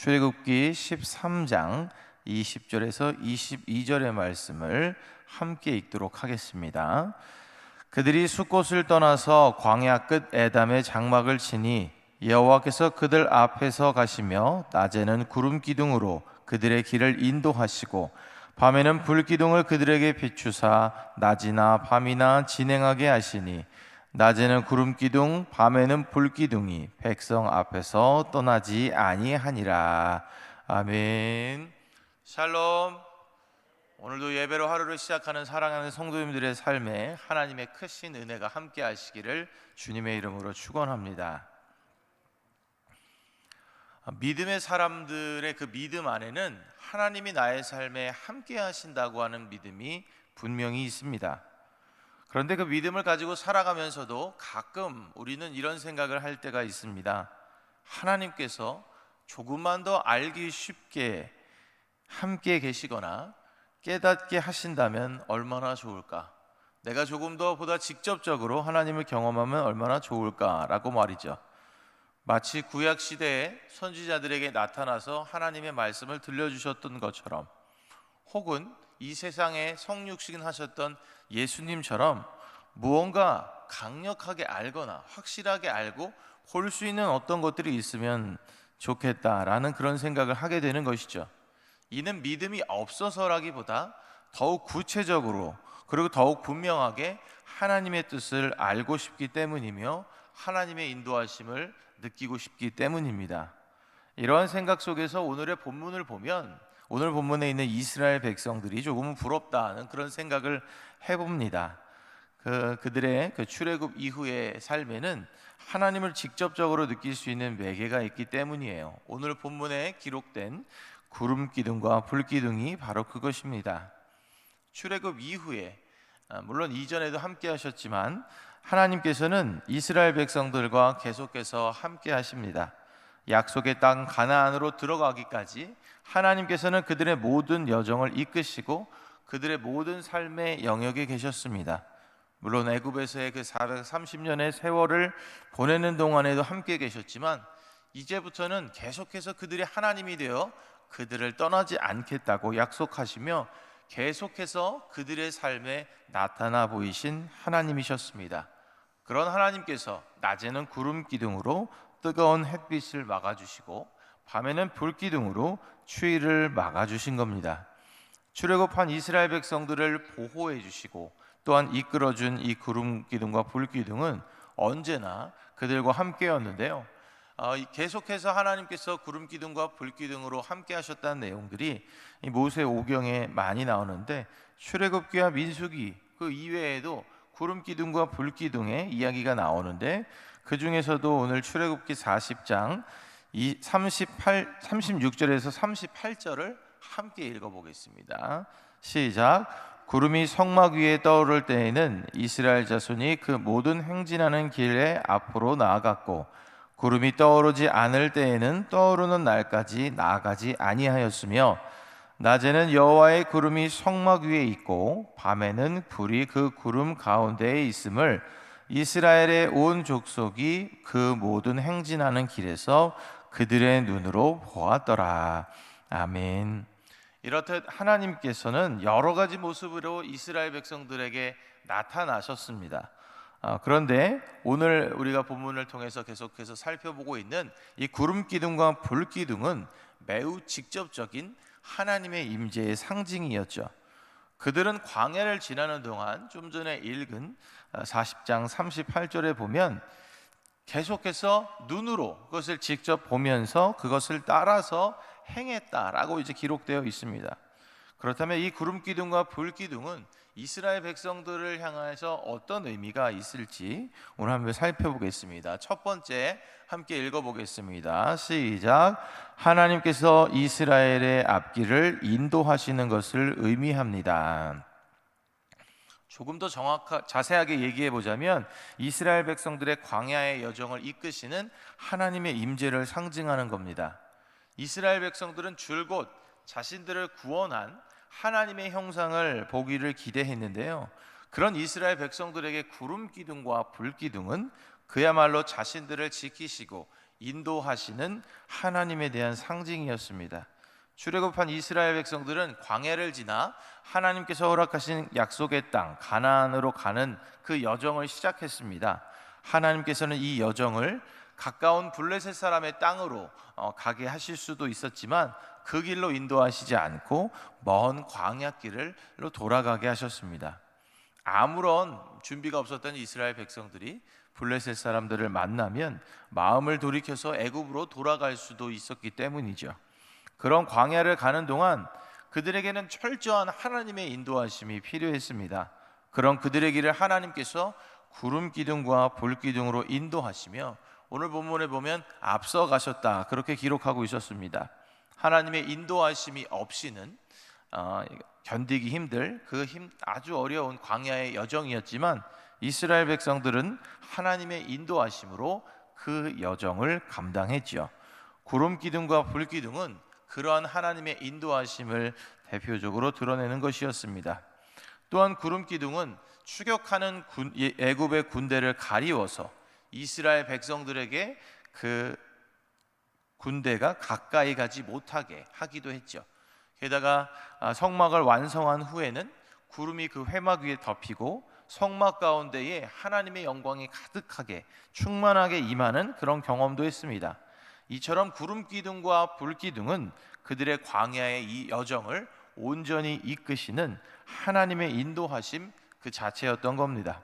출애굽기 13장 20절에서 22절의 말씀을 함께 읽도록 하겠습니다. 그들이 숫곳을 떠나서 광야 끝 에담의 장막을 치니 여호와께서 그들 앞에서 가시며 낮에는 구름 기둥으로 그들의 길을 인도하시고 밤에는 불 기둥을 그들에게 비추사 낮이나 밤이나 진행하게 하시니 낮에는 구름 기둥 밤에는 불 기둥이 백성 앞에서 떠나지 아니하니라 아멘 샬롬 오늘도 예배로 하루를 시작하는 사랑하는 성도님들의 삶에 하나님의 크신 은혜가 함께 하시기를 주님의 이름으로 축원합니다. 믿음의 사람들의 그 믿음 안에는 하나님이 나의 삶에 함께 하신다고 하는 믿음이 분명히 있습니다. 그런데 그 믿음을 가지고 살아가면서도 가끔 우리는 이런 생각을 할 때가 있습니다. 하나님께서 조금만 더 알기 쉽게 함께 계시거나 깨닫게 하신다면 얼마나 좋을까? 내가 조금 더 보다 직접적으로 하나님을 경험하면 얼마나 좋을까라고 말이죠. 마치 구약 시대에 선지자들에게 나타나서 하나님의 말씀을 들려주셨던 것처럼 혹은 이 세상에 성육신 하셨던 예수님처럼 무언가 강력하게 알거나 확실하게 알고 볼 수 있는 어떤 것들이 있으면 좋겠다라는 그런 생각을 하게 되는 것이죠. 이는 믿음이 없어서라기보다 더욱 구체적으로 그리고 더욱 분명하게 하나님의 뜻을 알고 싶기 때문이며 하나님의 인도하심을 느끼고 싶기 때문입니다. 이러한 생각 속에서 오늘의 본문을 보면 오늘 본문에 있는 이스라엘 백성들이 조금은 부럽다는 그런 생각을 해봅니다. 그 그들의 그 출애굽 이후의 삶에는 하나님을 직접적으로 느낄 수 있는 매개가 있기 때문이에요. 오늘 본문에 기록된 구름 기둥과 불 기둥이 바로 그것입니다. 출애굽 이후에 아, 물론 이전에도 함께 하셨지만 하나님께서는 이스라엘 백성들과 계속해서 함께 하십니다. 약속의 땅 가나안으로 들어가기까지 하나님께서는 그들의 모든 여정을 이끄시고 그들의 모든 삶의 영역에 계셨습니다. 물론 애굽에서의 그 430년의 세월을 보내는 동안에도 함께 계셨지만 이제부터는 계속해서 그들이 하나님이 되어 그들을 떠나지 않겠다고 약속하시며 계속해서 그들의 삶에 나타나 보이신 하나님이셨습니다. 그런 하나님께서 낮에는 구름 기둥으로 뜨거운 햇빛을 막아주시고 밤에는 불 기둥으로 추위를 막아주신 겁니다. 출애굽한 이스라엘 백성들을 보호해 주시고 또한 이끌어준 이 구름 기둥과 불 기둥은 언제나 그들과 함께였는데요. 어, 계속해서 하나님께서 구름 기둥과 불 기둥으로 함께 하셨다는 내용들이 모세 오경에 많이 나오는데 출애굽기와 민수기 그 이외에도 구름 기둥과 불 기둥의 이야기가 나오는데 그 중에서도 오늘 출애굽기 40장 38 36절에서 38절을 함께 읽어 보겠습니다. 시작. 구름이 성막 위에 떠오를 때에는 이스라엘 자손이 그 모든 행진하는 길에 앞으로 나아갔고 구름이 떠오르지 않을 때에는 떠오르는 날까지 나아가지 아니하였으며 낮에는 여호와의 구름이 성막 위에 있고 밤에는 불이 그 구름 가운데에 있음을 이스라엘의 온 족속이 그 모든 행진하는 길에서 그들의 눈으로 보았더라. 아멘. 이렇듯 하나님께서는 여러 가지 모습으로 이스라엘 백성들에게 나타나셨습니다. 아, 그런데 오늘 우리가 본문을 통해서 계속해서 살펴보고 있는 이 구름 기둥과 불 기둥은 매우 직접적인 하나님의 임재의 상징이었죠. 그들은 광야를 지나는 동안 좀 전에 읽은 40장 아, 38절에 보면 계속해서 눈으로 그것을 직접 보면서 그것을 따라서 행했다라고 이제 기록되어 있습니다. 그렇다면 이 구름 기둥과 불 기둥은 이스라엘 백성들을 향해서 어떤 의미가 있을지 오늘 한번 살펴보겠습니다. 첫 번째 함께 읽어보겠습니다. 시작. 하나님께서 이스라엘의 앞길을 인도하시는 것을 의미합니다. 조금 더 정확하 자세하게 얘기해 보자면 이스라엘 백성들의 광야의 여정을 이끄시는 하나님의 임재를 상징하는 겁니다. 이스라엘 백성들은 줄곧 자신들을 구원한 하나님의 형상을 보기를 기대했는데요. 그런 이스라엘 백성들에게 구름 기둥과 불 기둥은 그야말로 자신들을 지키시고 인도하시는 하나님에 대한 상징이었습니다. 출애굽한 이스라엘 백성들은 광야를 지나 하나님께서 허락하신 약속의 땅 가나안으로 가는 그 여정을 시작했습니다. 하나님께서는 이 여정을 가까운 블레셋 사람의 땅으로 어, 가게 하실 수도 있었지만 그 길로 인도하시지 않고 먼 광야 길로 돌아가게 하셨습니다. 아무런 준비가 없었던 이스라엘 백성들이 블레셋 사람들을 만나면 마음을 돌이켜서 애굽으로 돌아갈 수도 있었기 때문이죠. 그런 광야를 가는 동안 그들에게는 철저한 하나님의 인도하심이 필요했습니다. 그런 그들의 길을 하나님께서 구름 기둥과 불 기둥으로 인도하시며 오늘 본문에 보면 앞서 가셨다 그렇게 기록하고 있었습니다. 하나님의 인도하심이 없이는 어, 견디기 힘들 그 힘 아주 어려운 광야의 여정이었지만 이스라엘 백성들은 하나님의 인도하심으로 그 여정을 감당했지요. 구름 기둥과 불 기둥은 그러한 하나님의 인도하심을 대표적으로 드러내는 것이었습니다. 또한 구름 기둥은 추격하는 군, 예, 애굽의 군대를 가리워서 이스라엘 백성들에게 그 군대가 가까이 가지 못하게 하기도 했죠. 게다가 아, 성막을 완성한 후에는 구름이 그 회막 위에 덮이고 성막 가운데에 하나님의 영광이 가득하게 충만하게 임하는 그런 경험도 했습니다. 이처럼 구름 기둥과 불 기둥은 그들의 광야의 이 여정을 온전히 이끄시는 하나님의 인도하심 그 자체였던 겁니다.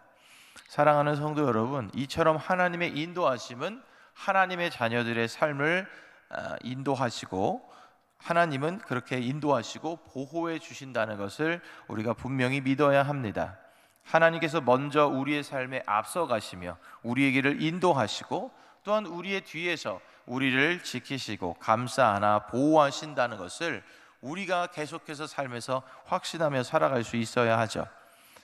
사랑하는 성도 여러분, 이처럼 하나님의 인도하심은 하나님의 자녀들의 삶을 아, 인도하시고 하나님은 그렇게 인도하시고 보호해 주신다는 것을 우리가 분명히 믿어야 합니다. 하나님께서 먼저 우리의 삶에 앞서 가시며 우리의 길을 인도하시고 또한 우리의 뒤에서 우리를 지키시고 감싸 안아 보호하신다는 것을 우리가 계속해서 삶에서 확신하며 살아갈 수 있어야 하죠.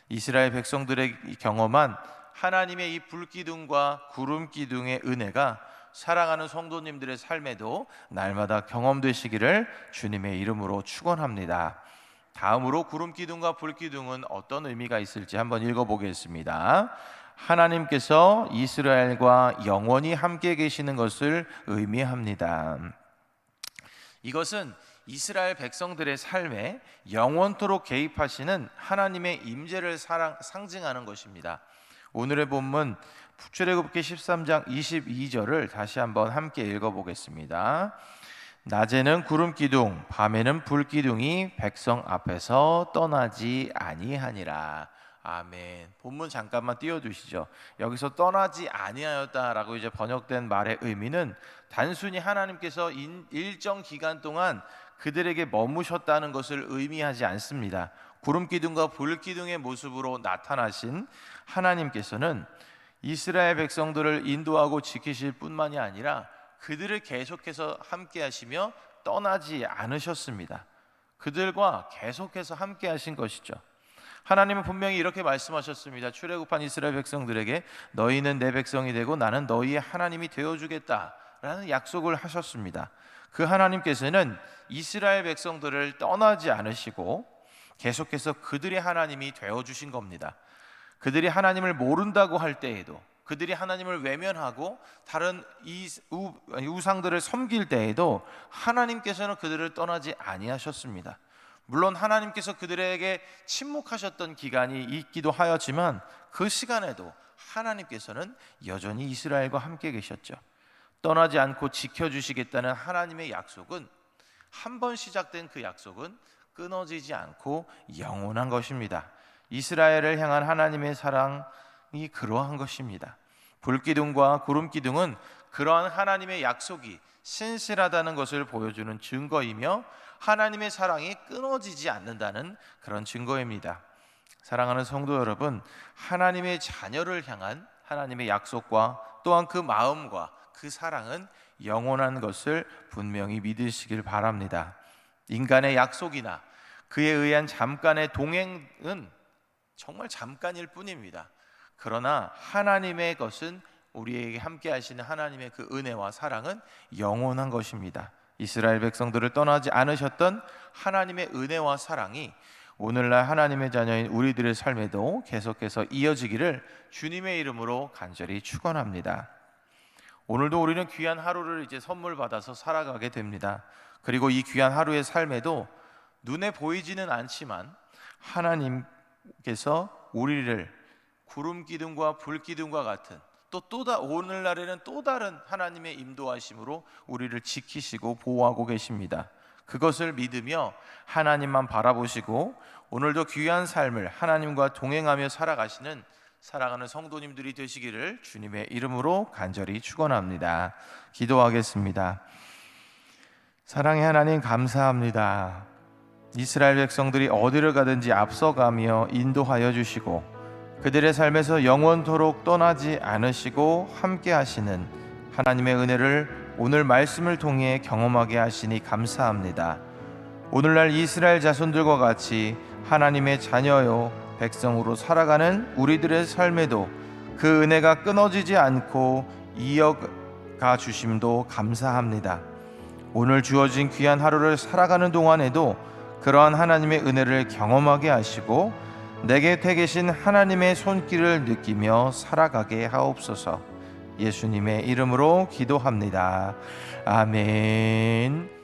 이스라엘 백성들의 경험한 하나님의 이 불기둥과 구름 기둥의 은혜가 사랑하는 성도님들의 삶에도 날마다 경험되시기를 주님의 이름으로 축원합니다. 다음으로 구름 기둥과 불 기둥은 어떤 의미가 있을지 한번 읽어보겠습니다. 하나님께서 이스라엘과 영원히 함께 계시는 것을 의미합니다. 이것은 이스라엘 백성들의 삶에 영원토록 개입하시는 하나님의 임재를 상징하는 것입니다. 오늘의 본문 출애굽기 13장 22절을 다시 한번 함께 읽어보겠습니다. 낮에는 구름 기둥, 밤에는 불 기둥이 백성 앞에서 떠나지 아니하니라. 아멘. 본문 잠깐만 띄워 주시죠. 여기서 떠나지 아니하였다라고 이제 번역된 말의 의미는 단순히 하나님께서 일정 기간 동안 그들에게 머무셨다는 것을 의미하지 않습니다. 구름 기둥과 불 기둥의 모습으로 나타나신 하나님께서는 이스라엘 백성들을 인도하고 지키실 뿐만이 아니라 그들을 계속해서 함께 하시며 떠나지 않으셨습니다. 그들과 계속해서 함께 하신 것이죠. 하나님은 분명히 이렇게 말씀하셨습니다. 출애굽한 이스라엘 백성들에게 너희는 내 백성이 되고 나는 너희의 하나님이 되어 주겠다라는 약속을 하셨습니다. 그 하나님께서는 이스라엘 백성들을 떠나지 않으시고 계속해서 그들의 하나님이 되어 주신 겁니다. 그들이 하나님을 모른다고 할 때에도 그들이 하나님을 외면하고 다른 이 우상들을 섬길 때에도 하나님께서는 그들을 떠나지 아니하셨습니다. 물론 하나님께서 그들에게 침묵하셨던 기간이 있기도 하였지만 그 시간에도 하나님께서는 여전히 이스라엘과 함께 계셨죠. 떠나지 않고 지켜주시겠다는 하나님의 약속은 한 번 시작된 그 약속은 끊어지지 않고 영원한 것입니다. 이스라엘을 향한 하나님의 사랑이 그러한 것입니다. 불기둥과 구름기둥은 그러한 하나님의 약속이 신실하다는 것을 보여주는 증거이며 하나님의 사랑이 끊어지지 않는다는 그런 증거입니다. 사랑하는 성도 여러분, 하나님의 자녀를 향한 하나님의 약속과 또한 그 마음과 그 사랑은 영원한 것을 분명히 믿으시길 바랍니다. 인간의 약속이나 그에 의한 잠깐의 동행은 정말 잠깐일 뿐입니다. 그러나 하나님의 것은 우리에게 함께 하시는 하나님의 그 은혜와 사랑은 영원한 것입니다. 이스라엘 백성들을 떠나지 않으셨던 하나님의 은혜와 사랑이 오늘날 하나님의 자녀인 우리들의 삶에도 계속해서 이어지기를 주님의 이름으로 간절히 축원합니다. 오늘도 우리는 귀한 하루를 이제 선물 받아서 살아가게 됩니다. 그리고 이 귀한 하루의 삶에도 눈에 보이지는 않지만 하나님께서 우리를 구름 기둥과 불 기둥과 같은 또 또다 오늘날에는 또 다른 하나님의 인도하심으로 우리를 지키시고 보호하고 계십니다. 그것을 믿으며 하나님만 바라보시고 오늘도 귀한 삶을 하나님과 동행하며 살아가시는 사랑하는 성도님들이 되시기를 주님의 이름으로 간절히 축원합니다. 기도하겠습니다. 사랑의 하나님 감사합니다. 이스라엘 백성들이 어디를 가든지 앞서가며 인도하여 주시고 그들의 삶에서 영원토록 떠나지 않으시고 함께 하시는 하나님의 은혜를 오늘 말씀을 통해 경험하게 하시니 감사합니다. 오늘날 이스라엘 자손들과 같이 하나님의 자녀요 백성으로 살아가는 우리들의 삶에도 그 은혜가 끊어지지 않고 이어가 주심도 감사합니다. 오늘 주어진 귀한 하루를 살아가는 동안에도 그러한 하나님의 은혜를 경험하게 하시고 내게 태 계신 하나님의 손길을 느끼며 살아가게 하옵소서. 예수님의 이름으로 기도합니다. 아멘.